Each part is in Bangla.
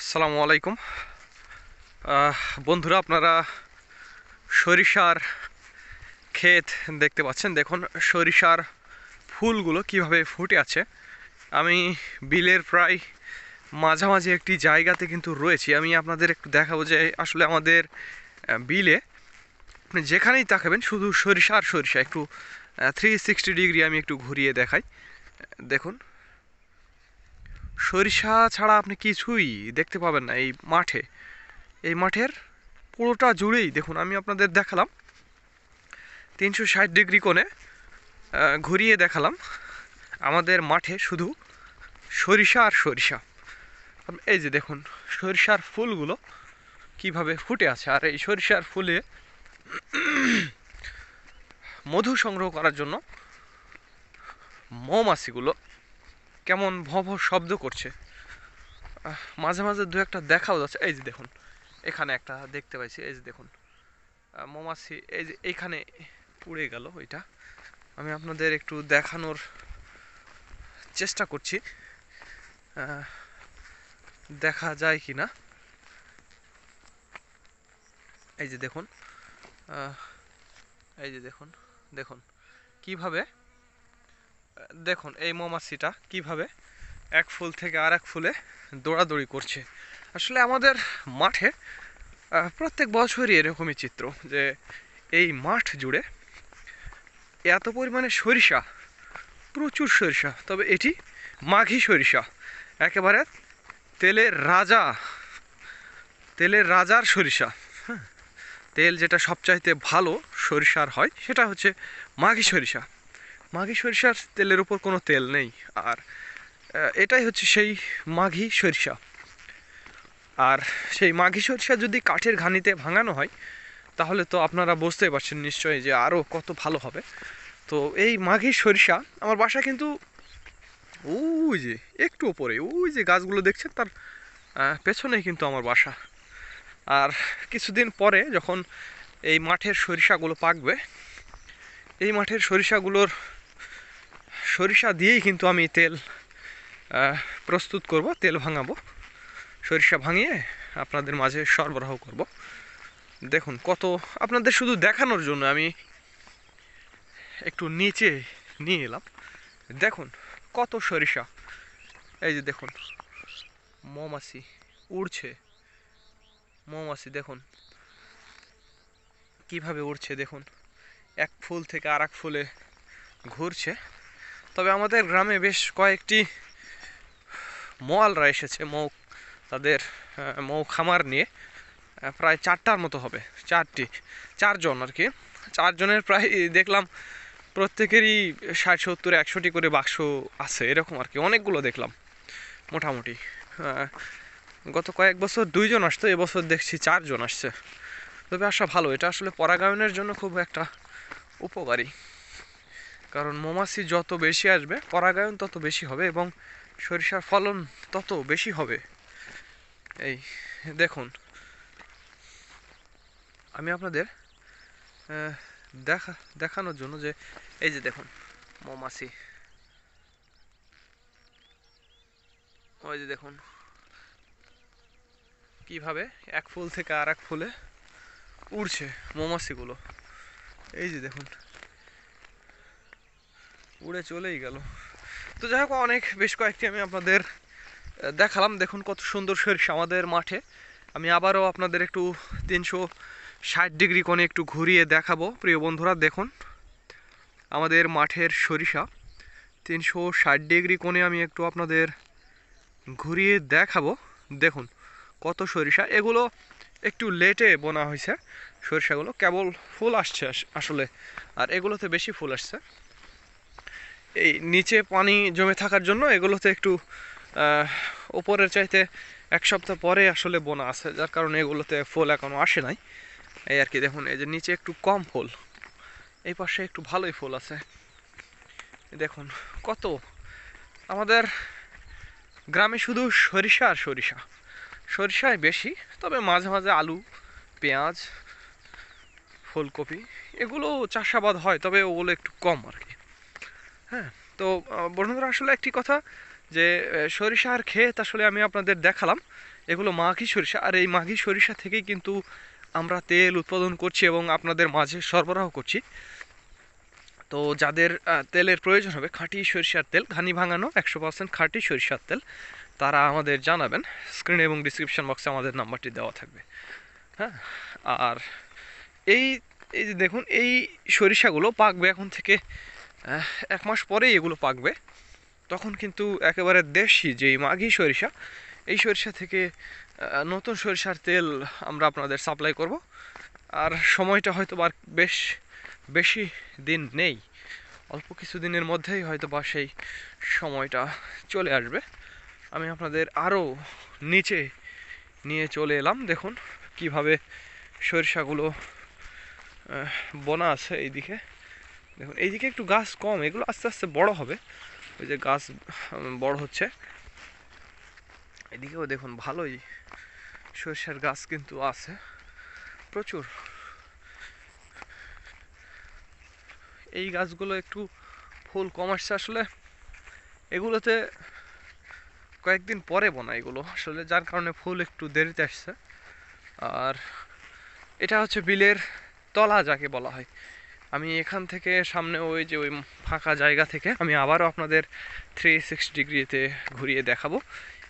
আসসালামু আলাইকুম। বন্ধুরা, আপনারা সরিষার ক্ষেত দেখতে পাচ্ছেন। দেখুন, সরিষার ফুলগুলো কীভাবে ফুটে আছে। আমি বিলের প্রায় মাঝামাঝি একটি জায়গাতে কিন্তু রয়েছি। আমি আপনাদের একটু দেখাবো যে আসলে আমাদের বিলে আপনি যেখানেই তাকাবেন, শুধু সরিষা আর সরিষা। একটু থ্রি সিক্সটি ডিগ্রি আমি একটু ঘুরিয়ে দেখাই। দেখুন সরিষা ছাড়া আপনি কিছুই দেখতে পাবেন না এই মাঠে। এই মাঠের পুরোটা জুড়েই দেখুন, আমি আপনাদের দেখালাম। তিনশো ষাট ডিগ্রি কোণে ঘুরিয়ে দেখালাম। আমাদের মাঠে শুধু সরিষা আর সরিষা। এই যে দেখুন, সরিষার ফুলগুলো কীভাবে ফুটে আছে। আর এই সরিষার ফুলে মধু সংগ্রহ করার জন্য মৌমাছিগুলো কেমন ভ ভ শব্দ করছে। মাঝে মাঝে দু একটা দেখাও যাচ্ছে। এই যে দেখুন, এখানে একটা দেখতে পাইছি। এই যে দেখুন মৌমাছি, এই যে এইখানে পুড়ে গেল ওইটা। আমি আপনাদের একটু দেখানোর চেষ্টা করছি। দেখা যায় কি না এই যে দেখুন এই যে দেখুন দেখুন, কীভাবে দেখুন, এই মৌমাছিটা কীভাবে এক ফুল থেকে আর এক ফুলে দৌড়াদৌড়ি করছে। আসলে আমাদের মাঠে প্রত্যেক বছরই এরকমই চিত্র যে এই মাঠ জুড়ে এত পরিমাণে সরিষা, প্রচুর সরিষা, তবে এটি মাঘী সরিষা। একেবারে তেলের রাজা তেলের রাজার সরিষা। হ্যাঁ তেল যেটা সবচাইতে ভালো সরিষার হয়, সেটা হচ্ছে মাঘী সরিষা। মাঘী সরিষার তেলের উপর কোনো তেল নেই। আর এটাই হচ্ছে সেই মাঘি সরিষা। আর সেই মাঘী সরিষা যদি কাঠের ঘানিতে ভাঙানো হয়, তাহলে তো আপনারা বুঝতেই পারছেন নিশ্চয়ই যে আরও কত ভালো হবে। তো এই মাঘি সরিষা, আমার বাসা কিন্তু ওই যে একটু ওপরে, ওই যে গাছগুলো দেখছেন তার পেছনেই কিন্তু আমার বাসা। আর কিছুদিন পরে যখন এই মাঠের সরিষাগুলো পাকবে, এই মাঠের সরিষাগুলোর সরিষা দিয়েই কিন্তু আমি তেল প্রস্তুত করব, তেল ভাঙাবো। সরিষা ভাঙিয়ে আপনাদের মাঝে সরবরাহ করব। দেখুন কত, আপনাদের শুধু দেখানোর জন্য আমি একটু নিচে নিয়ে এলাম। দেখুন কত সরিষা। এই যে দেখুন, মৌমাছি উড়ছে। মৌমাছি দেখুন, কীভাবে উড়ছে দেখুন। এক ফুল থেকে আর ফুলে ঘুরছে। তবে আমাদের গ্রামে বেশ কয়েকটি মোয়ালরা এসেছে, মৌ তাদের মৌ খামার নিয়ে। প্রায় চারটার মতো হবে, চারটি, চারজন আর কি। চারজনের প্রায় দেখলাম প্রত্যেকেরই ষাট, সত্তর, একশোটি করে বাক্স আছে, এরকম আর কি, অনেকগুলো দেখলাম, মোটামুটি। গত কয়েক বছর দুইজন আসতো, এবছর দেখছি চারজন আসছে। তবে আসা ভালো, এটা আসলে পরাগায়নের জন্য খুব একটা উপকারী। কারণ মৌমাছি যত বেশি আসবে, পরাগায়ন তত বেশি হবে এবং সরিষার ফলন তত বেশি হবে। এই, দেখুন। আমি আপনাদের দেখা, দেখানোর জন্য যে, এই যে দেখুন, মৌমাছি। ওই যে দেখুন। কীভাবে এক ফুল থেকে আর এক ফুলে উড়ছে মৌমাছিগুলো। এই যে দেখুন। উড়ে চলেই গেল। তো যাই হোক, অনেক, বেশ কয়েকটি আমি আপনাদের দেখালাম। দেখুন কত সুন্দর সরিষা আমাদের মাঠে। আমি আবারও আপনাদের একটু তিনশো ষাট ডিগ্রি কোণে একটু ঘুরিয়ে দেখাবো। প্রিয় বন্ধুরা, দেখুন আমাদের মাঠের সরিষা। তিনশো ষাট ডিগ্রি কোণে আমি একটু আপনাদের ঘুরিয়ে দেখাবো। দেখুন কত সরিষা। এগুলো একটু লেটে বোনা হয়েছে সরিষাগুলো। কেবল ফুল আসছে আস- আসলে। আর এগুলোতে বেশি ফুল আসছে। এই নিচে পানি জমে থাকার জন্য এগুলোতে একটু ওপরের চাইতে এক সপ্তাহ পরে আসলে বোনা আছে, যার কারণে এগুলোতে ফুল এখনও আসে নাই। এই আর কি দেখুন, এই যে নিচে একটু কম ফুল, এই পাশে একটু ভালোই ফুল আছে। দেখুন কত, আমাদের গ্রামে শুধু সরিষা আর সরিষা, সরিষাই বেশি, তবে মাঝে মাঝে আলু, পেঁয়াজ, ফুলকপি, এগুলো চাষাবাদ হয়, তবে ওগুলো একটু কম আর কি। হ্যাঁ তো বন্ধুরা আসলে একটি কথা যে আহ, সরিষার ক্ষেত আসলে আমি আপনাদের দেখালাম। এগুলো মাঘি সরিষা আর এই মাঘি সরিষা থেকেই কিন্তু আমরা তেল উৎপাদন করছি এবং আপনাদের মাঝে সরবরাহ করছি। তো যাদের তেলের প্রয়োজন হবে খাঁটি সরিষার তেল ঘানি ভাঙানো একশো পার্সেন্ট খাঁটি সরিষার তেল তারা আমাদের জানাবেন। স্ক্রিন এবং ডিসক্রিপশন বক্সে আমাদের নাম্বারটি দেওয়া থাকবে। হ্যাঁ আর এই এই যে দেখুন এই সরিষাগুলো পাকবে এখন থেকে এক মাস পরেই এগুলো পাকবে। তখন কিন্তু একেবারে দেশি যেই মাঘি সরিষা, এই সরিষা থেকে নতুন সরিষার তেল আমরা আপনাদের সাপ্লাই করব। আর সময়টা হয়তো বা বেশ, বেশি দিন নেই। অল্প কিছু দিনের মধ্যেই হয়তো বা সেই সময়টা চলে আসবে। আমি আপনাদের আরও নিচে নিয়ে চলে এলাম। দেখুন কীভাবে সরিষাগুলো বোনা আছে এইদিকে। দেখুন, এইদিকে একটু গাছ কম, এগুলো আস্তে আস্তে বড় হবে। ওই যে গাছ বড় হচ্ছে। এদিকেও দেখুন, ভালোই সরষের গাছ কিন্তু আছে। প্রচুর। এই গাছগুলো একটু ফুল কম আসছে আসলে এগুলোতে কয়েকদিন পরে বোনা এগুলো। আসলে যার কারণে ফুল একটু দেরিতে আসছে। আর এটা হচ্ছে বিলের তলা যাকে বলা হয়। আমি এখান থেকে সামনে ওই যে ওই ফাঁকা জায়গা থেকে আমি আবারও আপনাদের থ্রি সিক্সটি ডিগ্রিতে ঘুরিয়ে দেখাবো।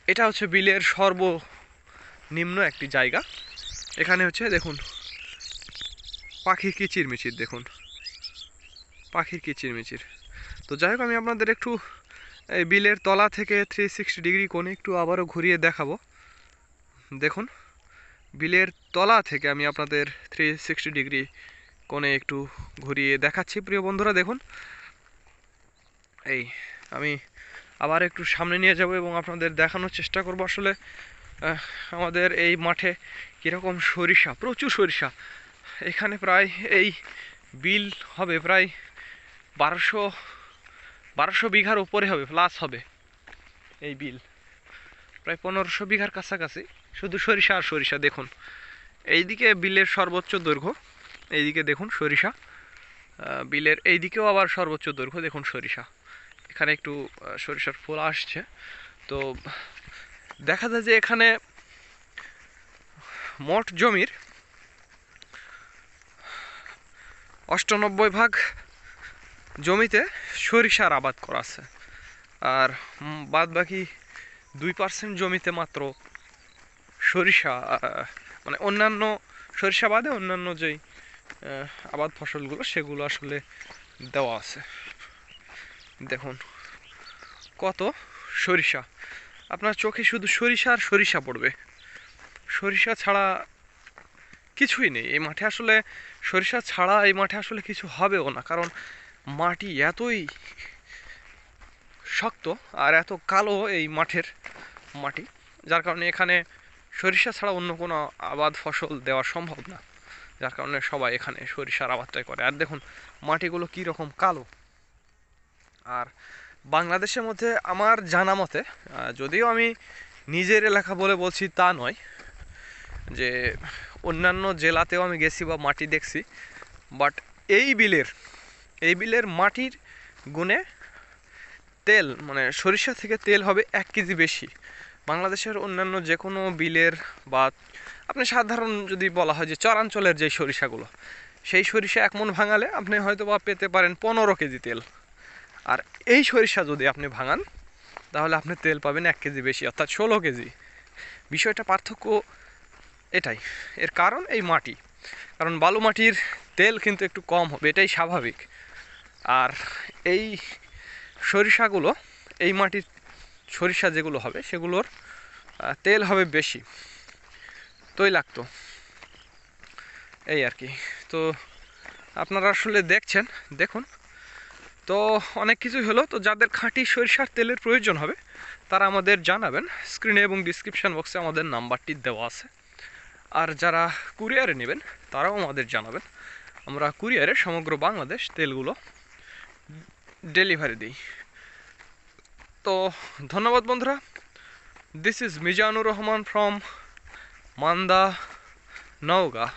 এটা হচ্ছে বিলের সর্বনিম্ন একটি জায়গা। এখানে হচ্ছে, দেখুন পাখির কিচিরমিচির, দেখুন পাখির কিচিরমিচির। তো যাই হোক, আমি আপনাদের একটু এই বিলের তলা থেকে থ্রি সিক্সটি ডিগ্রি কোণে একটু আবারও ঘুরিয়ে দেখাবো। দেখুন, বিলের তলা থেকে আমি আপনাদের থ্রি সিক্সটি ডিগ্রি কোণে একটু ঘুরিয়ে দেখাচ্ছি। প্রিয় বন্ধুরা, দেখুন। এই, আমি আবার একটু সামনে নিয়ে যাব এবং আপনাদের দেখানোর চেষ্টা করব আসলে আমাদের এই মাঠে কীরকম সরিষা, প্রচুর সরিষা। এখানে প্রায় এই বিল হবে প্রায় বারোশো বারোশো বিঘার উপরে হবে প্লাস হবে এই বিল। প্রায় পনেরোশো বিঘার কাছাকাছি। শুধু সরিষা আর সরিষা, দেখুন। এইদিকে বিলের সর্বোচ্চ দৈর্ঘ্য। এইদিকে দেখুন সরিষা। বিলের এইদিকেও আবার সর্বোচ্চ দৈর্ঘ্য, দেখুন সরিষা। এখানে একটু সরিষার ফুল আসছে। তো দেখা যায় যে এখানে মোট জমির অষ্টানব্বই ভাগ জমিতে সরিষার আবাদ করা আছে। আর বাদ বাকি দুই পার্সেন্ট জমিতে মাত্র সরিষা মানে অন্যান্য সরিষা বাদে অন্যান্য যেই আবাদ ফসলগুলো সেগুলো আসলে দেওয়া আছে। দেখুন, কত সরিষা। আপনার চোখে শুধু সরিষা আর সরিষা পড়বে। সরিষা ছাড়া কিছুই নেই। এই মাঠে আসলে সরিষা ছাড়া এই মাঠে আসলে কিছু হবেও না, কারণ মাটি এতই শক্ত আর এত কালো এই মাঠের মাটি, যার কারণে এখানে সরিষা ছাড়া অন্য কোনো আবাদ ফসল দেওয়া সম্ভব না। যার কারণে সবাই এখানে সরিষার আবাদটাই করে। আর দেখুন, মাটিগুলো কী রকম কালো। আর বাংলাদেশের মধ্যে আমার জানা মতে যদিও আমি নিজের এলাকা বলে বলছি তা নয়, যে অন্যান্য জেলাতেও আমি গেছি বা মাটি দেখছি বাট এই বিলের এই বিলের মাটির গুণে তেল মানে সরিষা থেকে তেল হবে এক কেজি বেশি। বাংলাদেশের অন্যান্য যে কোনো বিলের বা আপনি সাধারণ যদি বলা হয় যে চরাঞ্চলের যে সরিষাগুলো, সেই সরিষা এক মন ভাঙালে আপনি হয়তো বা পেতে পারেন পনেরো কেজি তেল। আর এই সরিষা যদি আপনি ভাঙান, তাহলে আপনি তেল পাবেন এক কেজি বেশি, অর্থাৎ ষোলো কেজি। বিষয়টা পার্থক্য এটাই। এর কারণ এই মাটি। কারণ বালু মাটির তেল কিন্তু একটু কম হবে, এটাই স্বাভাবিক। আর এই সরিষাগুলো, এই মাটির সরিষা যেগুলো হবে, সেগুলোর তেল হবে বেশি। তৈলাক্ত এই আর কি। তো আপনারা আসলে দেখছেন, দেখুন। তো অনেক কিছুই হলো। তো যাদের খাঁটি সরিষার তেলের প্রয়োজন হবে, তারা আমাদের জানাবেন। স্ক্রিনে এবং ডিসক্রিপশন বক্সে আমাদের নাম্বারটি দেওয়া আছে। আর যারা কুরিয়ারে নেবেন, তারাও আমাদের জানাবেন। আমরা কুরিয়ারে সমগ্র বাংলাদেশ তেলগুলো ডেলিভারি দিই। তো ধন্যবাদ বন্ধুরা। This is Mizanur Rahman from Manda Noga.